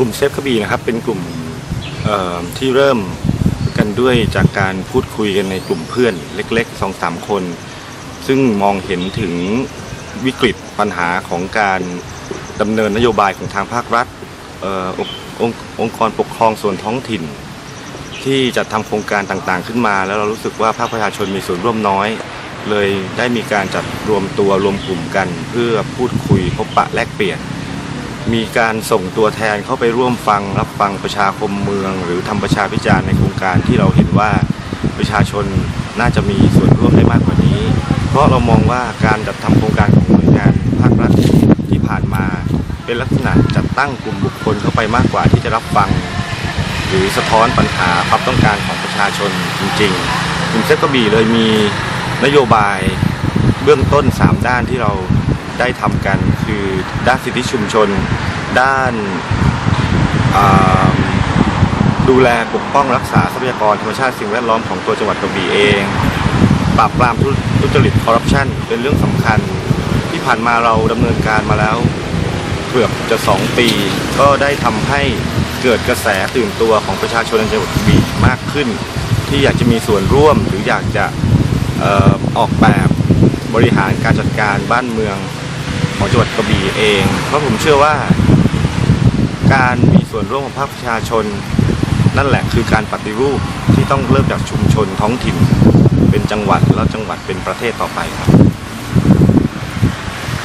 ลุ่มเซฟกระบี่นะครับเป็นกลุ่มที่เริ่มกันด้วยจากการพูดคุยกันในกลุ่มเพื่อนเล็กๆสองสามคน ซึ่งมองเห็นถึงวิกฤตปัญหาของการดำเนินนโยบายของทางภาครัฐอองค์องค์องกรปกครองส่วนท้องถิ่น ที่จะทำโครงการต่างๆขึ้นมา แล้วเรารู้สึกว่าภาคประชาชนมีส่วนร่วมน้อย เลยได้มีการจัดรวมตัวรวมกลุ่มกัน เพื่อพูดคุยพบปะแลกเปลี่ยน มีการส่งตัวแทนเข้าไปร่วมฟังรับฟังประชาคมเมือง หรือทำประชาพิจารณ์ในโครงการที่เราเห็นว่าประชาชนน่าจะมีส่วนร่วมได้มากกว่านี้ เพราะเรามองว่าการจัดทำโครงการของหน่วยงานภาครัฐที่ผ่านมา เป็นลักษณะจัดตั้งกลุ่มบุคคลเข้าไปมากกว่าที่จะรับฟัง หรือสะท้อนปัญหาความต้องการของประชาชนจริงๆกลุ่มเซฟกระบี่เลยมีนโยบายเบื้องต้น 3 ด้านที่เรา ได้ทำกัน คือด้านสิทธิชุมชน ด้านดูแลปกป้องรักษาทรัพยากรธรรมชาติสิ่งแวดล้อมของตัวจังหวัดกระบี่เอง ปราบปรามทุจริตคอร์รัปชันเป็นเรื่องสำคัญที่ผ่านมาเราดำเนินการมาแล้วเกือบจะ 2 ปี ก็ได้ทำให้เกิดกระแสตื่นตัวของประชาชนในจังหวัดกระบี่มากขึ้น ที่อยากจะมีส่วนร่วมหรืออยากจะออกแบบบริหารการจัดการบ้านเมือง ของจังหวัดกระบี่เอง เพราะผมเชื่อว่า การมีส่วนร่วมของภาคประชาชน นั่นแหละคือการปฏิรูปที่ต้องเริ่มจากชุมชนท้องถิ่น เป็นจังหวัดแล้วจังหวัดเป็นประเทศต่อไปครับ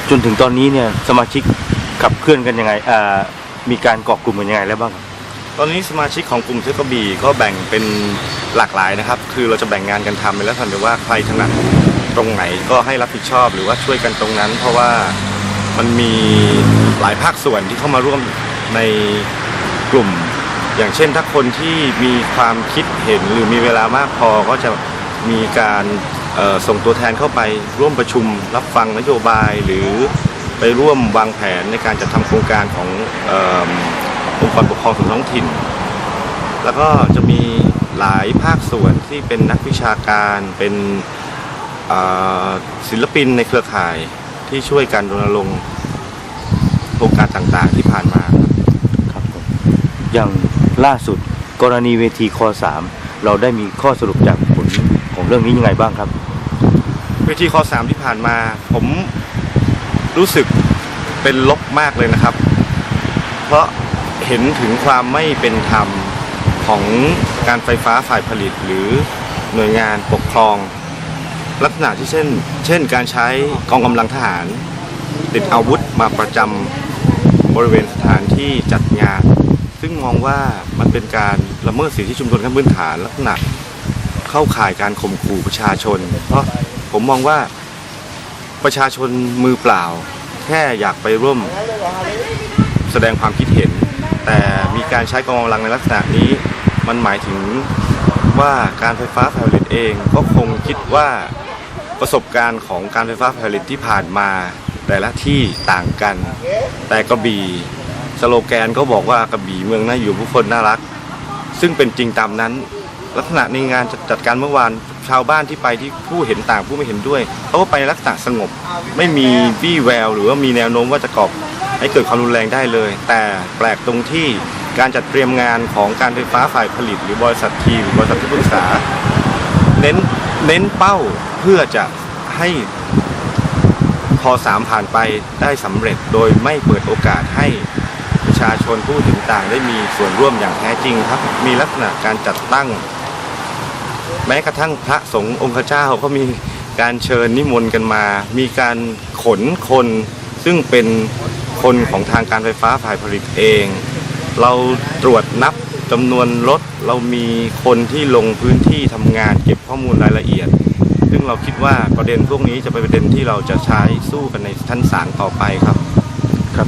จนถึงตอนนี้เนี่ยสมาชิกขับเคลื่อนกันยังไงอ่ามีการเกาะกลุ่มกันยังไงแล้วบ้างตอนนี้สมาชิกของกลุ่มเทคกระบี่ก็แบ่งเป็นหลากหลายนะครับ คือเราจะแบ่งงานกันทำไปแล้วทันแต่ว่าใครถนัดตรงไหนก็ให้รับผิดชอบหรือว่าช่วยกันตรงนั้น เพราะว่า มันมีหลายภาคส่วนที่เข้ามาร่วมในกลุ่ม อย่างเช่นถ้าคนที่มีความคิดเห็นหรือมีเวลามากพอก็จะมีการส่งตัวแทนเข้าไปร่วมประชุมรับฟังนโยบายหรือไปร่วมวางแผนในการจัดทำโครงการขององค์กรปกครองส่วนท้องถิ่น แล้วก็จะมีหลายภาคส่วนที่เป็นนักวิชาการเป็นศิลปินในเครือข่าย ที่ช่วยกันรณรงค์โครงการต่างๆที่ผ่านมาครับผมอย่างล่าสุดกรณีเวทีคอสามเราได้มีข้อสรุปจากผลของเรื่องนี้ยังไงบ้างครับ เวทีข้อสามที่ผ่านมา ผมรู้สึกเป็นลบมากเลยนะครับ เพราะเห็นถึงความไม่เป็นธรรมของการไฟฟ้าฝ่ายผลิตหรือหน่วยงานปกครอง ลักษณะที่เช่น เช่น การใช้กองกำลังทหาร ติดอาวุธมาประจำบริเวณสถานที่จัดงาน ซึ่งมองว่ามันเป็นการละเมิดสิทธิชุมชนขั้นพื้นฐานลักษณะเข้าข่ายการข่มขู่ประชาชน เพราะผมมองว่าประชาชนมือเปล่า แค่อยากไปร่วมแสดงความคิดเห็น แต่มีการใช้กองกำลังในลักษณะนี้ มันหมายถึงว่าการไฟฟ้าฝ่ายผลิตเองก็คงคิดว่า ประสบการณ์ของการไฟฟ้าผลิตที่ผ่านมา แต่ละที่ต่างกัน แต่กระบี่สโลแกนก็บอกว่ากระบี่เมืองน่าอยู่ผู้คนน่ารัก ซึ่งเป็นจริงตามนั้น ลักษณะในงานจัดการเมื่อวานชาวบ้านที่ไปที่ผู้เห็นต่างผู้ไม่เห็นด้วยเขาก็ไปในลักษณะสงบ ไม่มีวี่แวว หรือว่ามีแนวโน้มว่าจะก่อให้เกิดความรุนแรงได้เลย แต่แปลกตรงที่การจัดเตรียมงานของการไฟฟ้าฝ่ายผลิต หรือบริษัททีหรือบริษัทที่ปรึกษา เน้นเน้นเป้า พื่อจะให้พอสามผ่านไปได้สำเร็จโดยไม่เปิดโอกาสให้ประชาชนผู้ถึงต่างได้มีส่วนร่วมอย่างแท้จริงครับ มีลักษณะการจัดตั้ง แม้กระทั่งพระสงฆ์องค์เจ้าก็มีการเชิญนิมนต์กันมา มีการขนคนซึ่งเป็นคนของทางการไฟฟ้าฝ่ายผลิตเอง เราตรวจนับจำนวนรถ เรามีคนที่ลงพื้นที่ทำงานเก็บข้อมูลรายละเอียด ซึ่งเราคิดว่าประเด็นพวกนี้จะเป็นประเด็นที่เราจะใช้สู้กันในชั้นศาลต่อไปครับครับ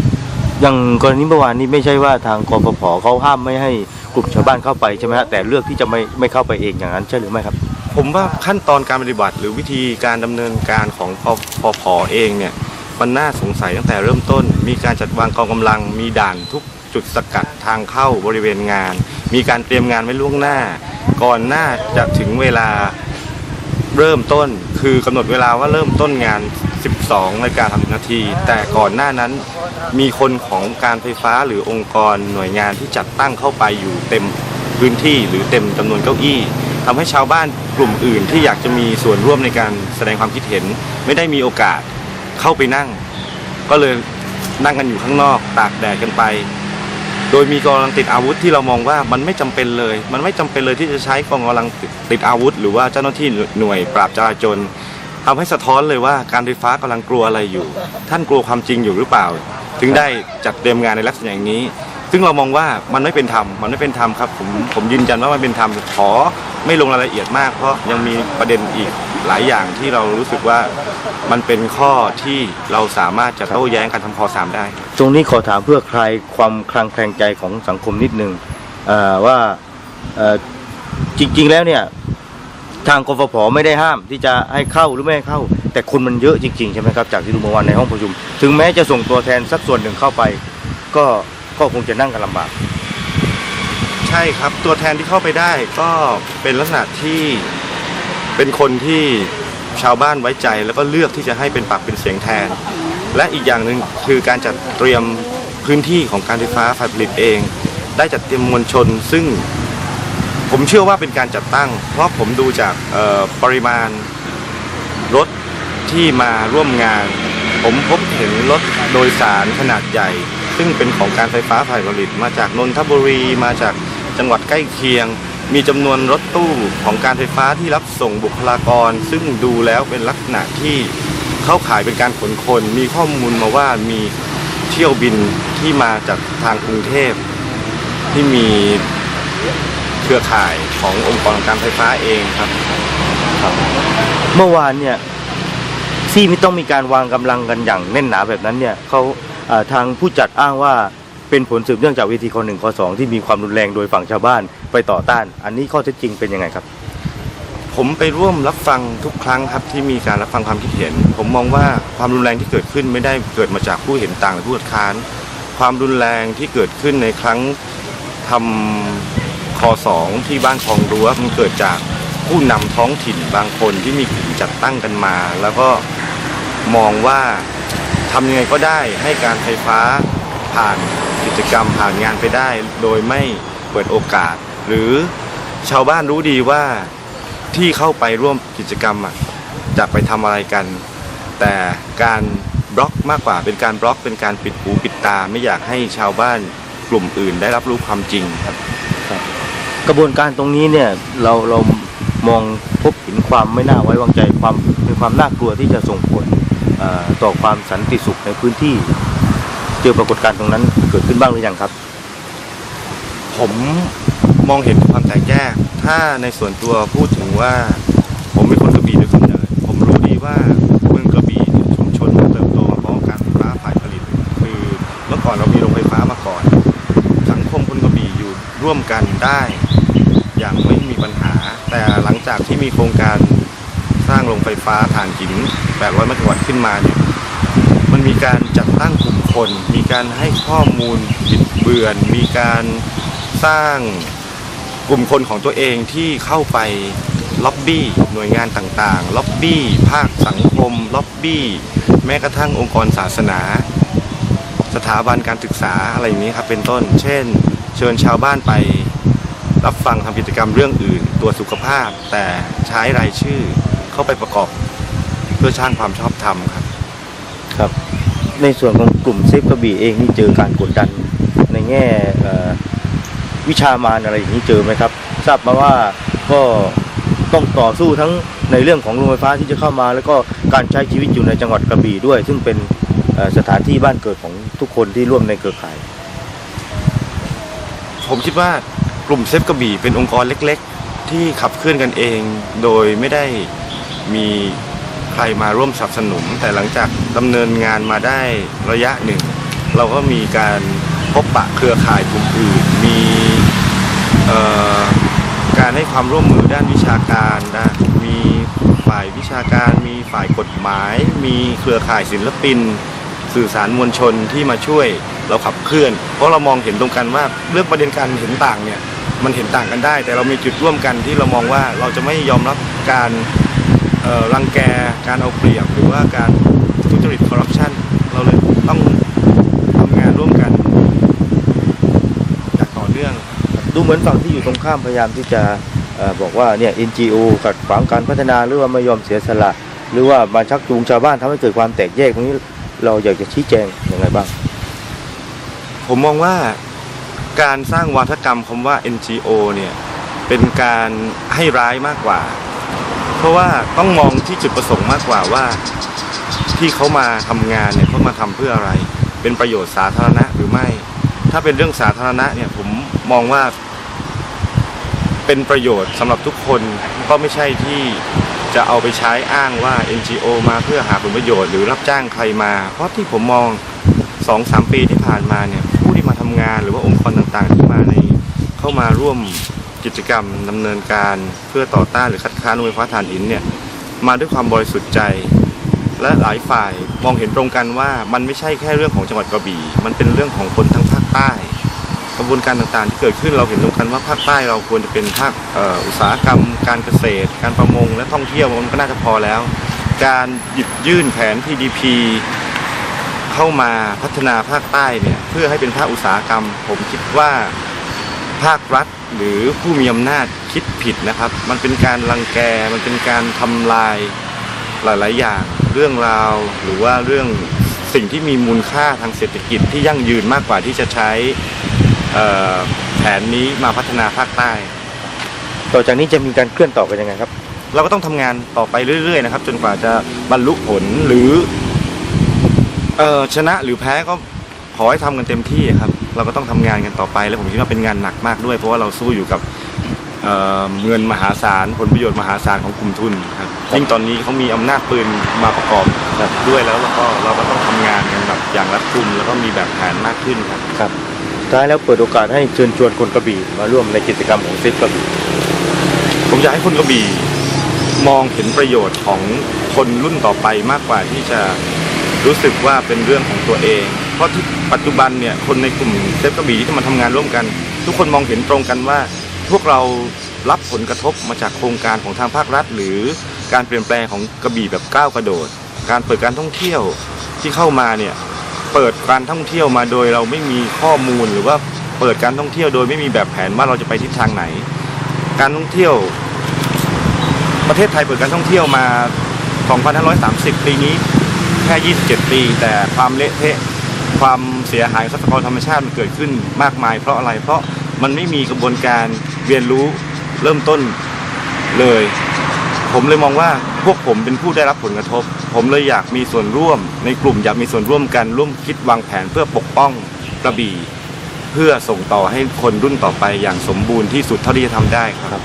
อย่างกรณีเมื่อวานนี้ไม่ใช่ว่าทางกฟผเขาห้ามไม่ให้กลุ่มชาวบ้านเข้าไปใช่ไหมฮะแต่เลือกที่จะไม่ไม่เข้าไปเองอย่างนั้นใช่หรือไม่ครับ ผมว่าขั้นตอนการปฏิบัติ หรือวิธีการดำเนินการของพพพเองเนี่ยมันน่าสงสัยตั้งแต่เริ่มต้น มีการจัดวางกองกำลัง มีด่านทุกจุดสกัดทางเข้าบริเวณงาน มีการเตรียมงานไว้ล่วงหน้า ก่อนหน้าจะถึงเวลา เริ่มต้นคือกำหนดเวลาว่าเริ่มต้นงาน 12นาฬิกา30นาที แต่ก่อนหน้านั้นมีคนของการไฟฟ้าหรือองค์กรหน่วยงานที่จัดตั้งเข้าไปอยู่เต็มพื้นที่หรือเต็มจำนวนเก้าอี้ทำให้ชาวบ้านกลุ่มอื่นที่อยากจะมีส่วนร่วมในการแสดงความคิดเห็น ไม่ได้มีโอกาสเข้าไปนั่ง ก็เลยนั่งกันอยู่ข้างนอก ตากแดดกันไป โดยมีกองกำลังติดอาวุธที่เรามองว่ามันไม่จำเป็นเลย มันไม่จำเป็นเลยที่จะใช้กองกำลังติดอาวุธ หรือว่าเจ้าหน้าที่หน่วยปราบจราจรทำให้สะท้อนเลยว่าการไฟฟ้ากำลังกลัวอะไรอยู่ ท่านกลัวความจริงอยู่หรือเปล่า ถึงได้จัดเตรียมงานในลักษณะอย่างนี้ ซึ่งเรามองว่ามันไม่เป็นธรรมมันไม่เป็นธรรมครับผมผมยืนยันว่ามันเป็นธรรมขอไม่ลงรายละเอียดมากเพราะยังมีประเด็นอีก หลายอย่างที่เรารู้สึกว่ามันเป็นข้อที่เราสามารถจะโต้แย้งการทำคอสามได้ ตรงนี้ขอถามเพื่อคลายความคลางแคลงใจของสังคมนิดนึงเอ่อว่าเอ่อจริง ๆ แล้วเนี่ย ทางกฟผไม่ได้ห้ามที่จะให้เข้าหรือไม่ให้เข้า แต่คนมันเยอะจริงๆใช่ไหมครับจากที่ดูเมื่อวานในห้องประชุม ถึงแม้จะส่งตัวแทนสักส่วนหนึ่งเข้าไป ก็ก็คงจะนั่งกันลำบาก ใช่ครับ ตัวแทนที่เข้าไปได้ก็เป็นลักษณะที่ เป็นคนที่ชาวบ้านไว้ใจแล้วก็เลือกที่จะให้เป็นปากเป็นเสียงแทน และอีกอย่างหนึ่งคือการจัดเตรียมพื้นที่ของการไฟฟ้าฝ่ายผลิตเอง ได้จัดเตรียมมวลชน ซึ่งผมเชื่อว่าเป็นการจัดตั้ง เพราะผมดูจากปริมาณรถที่มาร่วมงาน ผมพบเห็นรถโดยสารขนาดใหญ่ ซึ่งเป็นของการไฟฟ้าฝ่ายผลิต มาจากนนทบุรีมาจากจังหวัดใกล้เคียง มีจำนวนรถตู้ของการไฟฟ้าที่รับส่งบุคลากร ซึ่งดูแล้วเป็นลักษณะที่เข้าขายเป็นการขนคน มีข้อมูลมาว่ามีเที่ยวบินที่มาจากทางกรุงเทพ ที่มีเครือข่ายขององค์กรการไฟฟ้าเองครับเมื่อวานเนี่ยที่ไม่ต้องมีการวางกำลังกันอย่างแน่นหนาแบบนั้นเนี่ยเขาเอ่อทางผู้จัดอ้างว่า เป็นผลสืบเนื่องจากเวทีคอหนึ่งคอสองที่มีความรุนแรงโดยฝั่งชาวบ้านไปต่อต้าน อันนี้ข้อเท็จจริงเป็นยังไงครับ ผมไปร่วมรับฟังทุกครั้งครับที่มีการรับฟังความคิดเห็น ผมมองว่าความรุนแรงที่เกิดขึ้นไม่ได้เกิดมาจากผู้เห็นต่างหรือผู้คัดค้าน ความรุนแรงที่เกิดขึ้นในครั้งทำคอสองที่บ้านคลองรั้วมันเกิดจากผู้นำท้องถิ่นบางคนที่มีกลุ่มจัดตั้งกันมา แล้วก็มองว่าทำยังไงก็ได้ให้การไฟฟ้าผ่าน กิจกรรมผ่านงานไปได้ โดยไม่เปิดโอกาส หรือชาวบ้านรู้ดีว่าที่เข้าไปร่วมกิจกรรมจะไปทำอะไรกัน แต่การบล็อกมากกว่าเป็นการบล็อกเป็นการปิดหูปิดตา ไม่อยากให้ชาวบ้านกลุ่มอื่นได้รับรู้ความจริงครับ กระบวนการตรงนี้เนี่ยเราเรามองพบเห็นความไม่น่าไว้วางใจความมีความน่ากลัวที่จะส่งผลต่อความสันติสุขในพื้นที่ เจอปรากฏการณ์ตรงนั้นเกิดขึ้นบ้างหรือยังครับ ผมมองเห็นความแตกแยก ถ้าในส่วนตัวพูดถึงว่า ผมเป็นคนกระบี่โดยกำเนิดผมรู้ดีว่าเมืองกระบี่เนี่ยชุมชนมันเติบโตมาพร้อมกับการไฟฟ้าฝ่ายผลิต คือเมื่อก่อนเรามีโรงไฟฟ้ามาก่อน สังคมคนกระบี่อยู่ร่วมกันได้ อย่างไม่มีปัญหา แต่หลังจากที่มีโครงการสร้างโรงไฟฟ้าถ่านหิน 800 เมกะวัตต์ขึ้นมาเนี่ยมันมีการจัด ตั้งกลุ่มคน มีการให้ข้อมูลบิดเบือน มีการสร้างกลุ่มคนของตัวเองที่เข้าไปล็อบบี้หน่วยงานต่างๆ ล็อบบี้ภาคสังคม ล็อบบี้ แม้กระทั่งองค์กรศาสนา สถาบันการศึกษาอะไรอย่างนี้ครับเป็นต้น เช่น เชิญชาวบ้านไป รับฟังทำกิจกรรมเรื่องอื่น ตัวสุขภาพ แต่ใช้รายชื่อเข้าไปประกอบ เพื่อสร้างความชอบธรรมครับ ครับ ในส่วนของกลุ่มเซฟกระบี่เองนี่เจอการกดดันในแง่วิชามารอะไรอย่างนี้เจอไหมครับ ทราบมาว่าก็ต้องต่อสู้ทั้งในเรื่องของโรงไฟฟ้าที่จะเข้ามา แล้วก็การใช้ชีวิตอยู่ในจังหวัดกระบี่ด้วย ซึ่งเป็นสถานที่บ้านเกิดของทุกคนที่ร่วมในเครือข่าย ผมคิดว่ากลุ่มเซฟกระบี่เป็นองค์กรเล็ก ๆ ที่ขับเคลื่อนกันเอง โดยไม่ได้มี ใครมาร่วมสนับสนุน แต่หลังจากดำเนินงานมาได้ระยะหนึ่ง เราก็มีการพบปะเครือข่ายกลุ่มอื่นมีการให้ความร่วมมือด้านวิชาการนะมีฝ่ายวิชาการมีฝ่ายกฎหมาย มีเครือข่ายศิลปิน สื่อสารมวลชนที่มาช่วยเราขับเคลื่อน เพราะเรามองเห็นตรงกันว่าเรื่องประเด็นการเห็นต่างเนี่ยมันเห็นต่างกันได้ แต่เรามีจุดร่วมกันที่เรามองว่าเราจะไม่ยอมรับการ รังแกการเอาเปรียบหรือว่าการจริตคอร์รัปชันเราเลยต้องทำงานร่วมกันอย่างต่อเนื่อง ดูเหมือนฝั่งที่อยู่ตรงข้ามพยายามที่จะเอ่อบอกว่าเนี่ย NGO ขัดขวางการพัฒนาหรือว่าไม่ยอมเสียสละ หรือว่ามาชักจูงชาวบ้านทำให้เกิดความแตกแยกตรงนี้เราอยากจะชี้แจงยังไงบ้าง ผมมองว่าการสร้างวาทกรรมคำว่า NGO เนี่ยเป็นการให้ร้ายมากกว่า เพราะว่าต้องมองที่จุดประสงค์มากกว่าว่า ที่เขามาทำงานเนี่ยเขามาทำเพื่ออะไร เป็นประโยชน์สาธารณะหรือไม่ ถ้าเป็นเรื่องสาธารณะเนี่ยผมมองว่า เป็นประโยชน์สำหรับทุกคนก็ไม่ใช่ที่จะเอาไปใช้อ้างว่า NGO มาเพื่อหาผลประโยชน์หรือรับจ้างใครมา เพราะที่ผมมองสองสามปีที่ผ่านมาเนี่ยผู้ที่มาทำงานหรือว่าองค์กรต่างๆ ที่มาในเข้ามาร่วม กิจกรรมดำเนินการเพื่อต่อต้านหรือคัดค้านโรงไฟฟ้าถ่านหินเนี่ยมาด้วยความบริสุทธิ์ใจ และหลายฝ่ายมองเห็นตรงกันว่ามันไม่ใช่แค่เรื่องของจังหวัดกระบี่ มันเป็นเรื่องของคนทั้งภาคใต้ กระบวนการต่างๆ ที่เกิดขึ้นเราเห็นตรงกันว่าภาคใต้เราควรจะเป็นภาคอ,อ,อุตสาหกรรม การเกษตร การประมง และท่องเที่ยวมันก็น่าจะพอแล้ว การหยิบยื่นแผน PDP เข้ามาพัฒนาภาคใต้เนี่ยเพื่อให้เป็นภาคอุตสาหกรรม ผมคิดว่า ภาครัฐหรือผู้มีอำนาจคิดผิดนะครับ มันเป็นการรังแก มันเป็นการทำลายหลาย ๆ อย่าง เรื่องราว หรือว่าเรื่องสิ่งที่มีมูลค่าทางเศรษฐกิจที่ยั่งยืนมากกว่าที่จะใช้เอ่อแผนนี้มาพัฒนาภาคใต้ ต่อจากนี้จะมีการเคลื่อนต่อไปยังไงครับ เราก็ต้องทำงานต่อไปเรื่อย ๆ นะครับ จนกว่าจะบรรลุผลหรือเอ่อชนะหรือแพ้ก็ขอให้ทำกันเต็มที่ครับ เราก็ต้องทำงานกันต่อไป แล้วผมคิดว่าเป็นงานหนักมากด้วย เพราะว่าเราสู้อยู่กับเอ่อเงินมหาศาลผลประโยชน์มหาศาลของกลุ่มทุนครับยิ่งตอนนี้เขามีอำนาจปืนมาประกอบครับด้วยแล้วเราก็เราก็ต้องทำงานกันแบบอย่างรัดกุมแล้วก็มีแบบแผนมากขึ้นครับครับสุดท้ายแล้วเปิดโอกาสให้เชิญชวนคนกระบี่มาร่วมในกิจกรรมของซิปกระบี่ผมอยากให้คนกระบี่มองเห็นประโยชน์ของคนรุ่นต่อไปมากกว่าที่จะรู้สึกว่าเป็นเรื่องของตัวเอง เพราะที่ปัจจุบันเนี่ยคนในกลุ่มเซฟกระบี่ที่มาทำงานร่วมกัน ทุกคนมองเห็นตรงกันว่า พวกเรารับผลกระทบมาจากโครงการของทางภาครัฐ หรือการเปลี่ยนแปลงของกระบี่แบบก้าวกระโดด การเปิดการท่องเที่ยวที่เข้ามาเนี่ยเปิดการท่องเที่ยวมาโดยเราไม่มีข้อมูลหรือว่าเปิดการท่องเที่ยวโดยไม่มีแบบแผนว่าเราจะไปทิศทางไหน การท่องเที่ยว ประเทศไทยเปิดการท่องเที่ยวมา 2,530 ปีนี้แค่ 27 ปี แต่ความเละเทะ ความเสียหายทรัพยากรธรรมชาติมันเกิดขึ้นมากมาย เพราะอะไรเพราะมันไม่มีกระบวนการเรียนรู้เริ่มต้นเลย ผมเลยมองว่าพวกผมเป็นผู้ได้รับผลกระทบ ผมเลยอยากมีส่วนร่วม ในกลุ่มอยากมีส่วนร่วมกันร่วมคิดวางแผนเพื่อปกป้องกระบี่ เพื่อส่งต่อให้คนรุ่นต่อไปอย่างสมบูรณ์ที่สุดเท่าที่จะทำได้ครับ